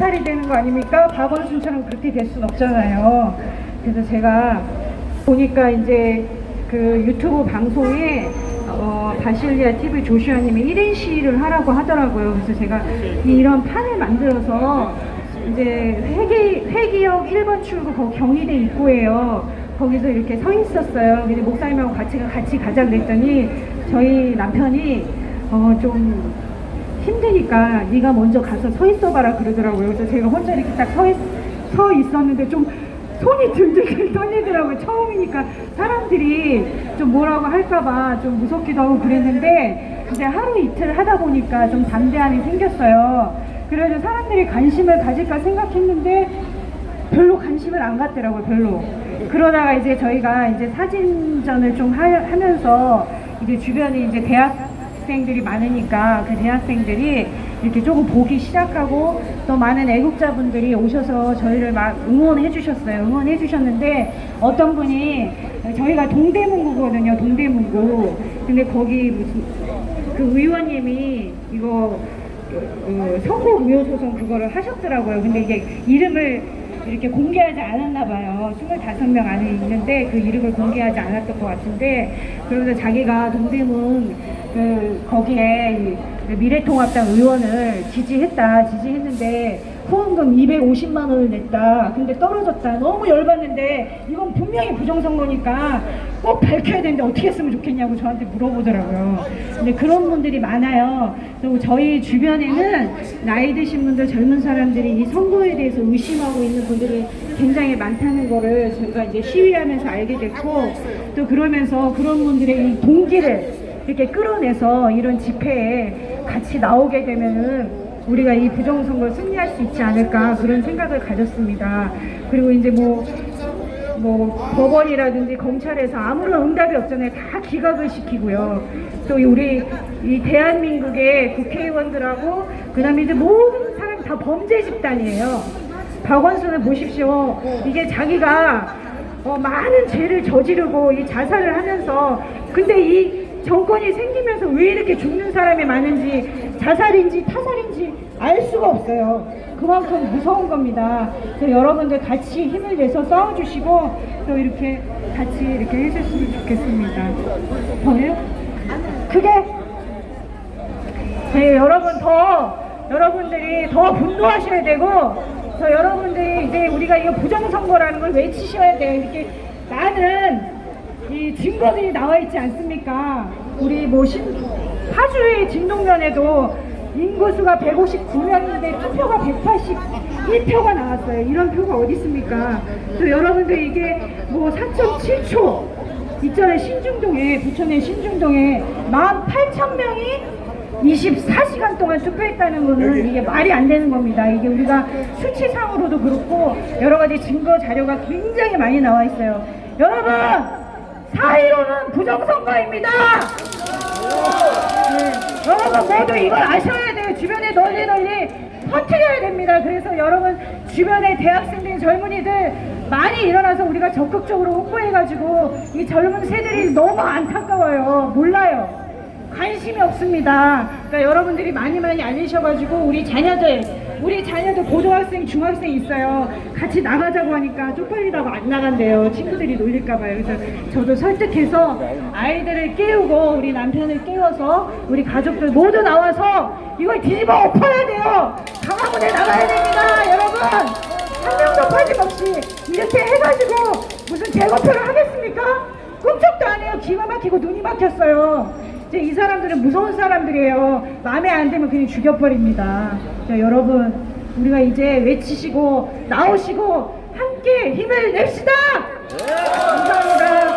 살이 되는 거 아닙니까? 박원순처럼 그렇게 될순 없잖아요. 그래서 제가 보니까 이제 그 유튜브 방송에 어, 바실리아 TV 조슈아님이 1인 시위를 하라고 하더라고요. 그래서 제가 이런 판을 만들어서 이제 회기, 회기역 1번 출구 거기 경희대 입구에요. 거기서 이렇게 서 있었어요. 근데 목사님하고 같이, 같이 가자 그랬더니 저희 남편이 어, 좀 힘드니까 네가 먼저 가서 서 있어봐라 그러더라고요. 그래서 제가 혼자 이렇게 딱 서 서 있었는데 좀 손이 들들 떨리더라고요. 처음이니까 사람들이 좀 뭐라고 할까봐 좀 무섭기도 하고 그랬는데 이제 하루 이틀 하다 보니까 좀 담대함이 생겼어요. 그래서 사람들이 관심을 가질까 생각했는데 별로 관심을 안 갖더라고요, 별로. 그러다가 이제 저희가 이제 사진전을 좀 하, 하면서 이제 주변에 이제 대학 생들이 많으니까 그 대학생들이 이렇게 조금 보기 시작하고 또 많은 애국자분들이 오셔서 저희를 막 응원해 주셨어요. 응원해 주셨는데 어떤 분이 저희가 동대문구거든요, 동대문구. 근데 거기 무슨 그 의원님이 이거 그 선거 무효 소송 그거를 하셨더라고요. 근데 이게 이름을 이렇게 공개하지 않았나 봐요. 25명 안에 있는데 그 이름을 공개하지 않았던 것 같은데 그러면서 자기가 동대문 그 거기에 미래통합당 의원을 지지했다 지지했는데 후원금 250만 원을 냈다. 근데 떨어졌다. 너무 열받는데 이건 분명히 부정선거니까 꼭 밝혀야 되는데 어떻게 했으면 좋겠냐고 저한테 물어보더라고요. 근데 그런 분들이 많아요. 그리고 저희 주변에는 나이 드신 분들 젊은 사람들이 이 선거에 대해서 의심하고 있는 분들이 굉장히 많다는 거를 저희가 이제 시위하면서 알게 됐고 또 그러면서 그런 분들의 이 동기를 이렇게 끌어내서 이런 집회에 같이 나오게 되면은 우리가 이 부정선거를 승리할 수 있지 않을까 그런 생각을 가졌습니다. 그리고 이제 뭐, 뭐 법원이라든지 검찰에서 아무런 응답이 없잖아요. 다 기각을 시키고요. 또 우리 이 대한민국의 국회의원들하고 그다음에 이제 모든 사람 다 범죄 집단이에요. 박원순을 보십시오. 이게 자기가 어, 많은 죄를 저지르고 이 자살을 하면서 근데 이 정권이 생기면서 왜 이렇게 죽는 사람이 많은지 자살인지 타살인지 알 수가 없어요. 그만큼 무서운 겁니다. 그래서 여러분들 같이 힘을 내서 싸워주시고 또 이렇게 같이 이렇게 해주셨으면 좋겠습니다. 더요? 그게 네, 여러분 더 여러분들이 더 분노하셔야 되고 저 여러분들이 이제 우리가 이거 부정선거라는 걸 외치셔야 돼요. 이렇게 나는 이 증거들이 나와 있지 않습니까? 우리 뭐 신, 파주의 진동면에도 인구수가 159명인데 투표가 181표가 나왔어요. 이런 표가 어디 있습니까? 또 여러분들 이게 뭐 4.7초 있잖아요. 신중동에 부천의 신중동에 18,000명이 24시간 동안 투표했다는 거는 이게 말이 안 되는 겁니다. 이게 우리가 수치상으로도 그렇고 여러 가지 증거 자료가 굉장히 많이 나와 있어요. 여러분, 4.15는 부정선거입니다. 모두 이걸 아셔야 돼요. 주변에 널리 널리 퍼뜨려야 됩니다. 그래서 여러분 주변에 대학생들, 젊은이들 많이 일어나서 우리가 적극적으로 홍보해가지고 이 젊은 세대들이 너무 안타까워요. 몰라요. 관심이 없습니다. 그러니까 여러분들이 많이 많이 알리셔가지고 우리 자녀들, 우리 자녀들 고등학생, 중학생 있어요. 같이 나가자고 하니까 쪽팔리다고 안 나간대요. 친구들이 놀릴까봐요. 그래서 저도 설득해서 아이들을 깨우고 우리 남편을 깨워서 우리 가족들 모두 나와서 이걸 뒤집어 엎어야 돼요. 강화문에 나가야 됩니다, 여러분. 한 명도 빠짐없이 이렇게 해가지고 무슨 재검표를 하겠습니까? 꿈쩍도 안 해요. 기가 막히고 눈이 막혔어요. 이제 이 사람들은 무서운 사람들이에요. 마음에 안 들면 그냥 죽여버립니다. 자, 여러분, 우리가 이제 외치시고 나오시고 함께 힘을 냅시다. 감사합니다.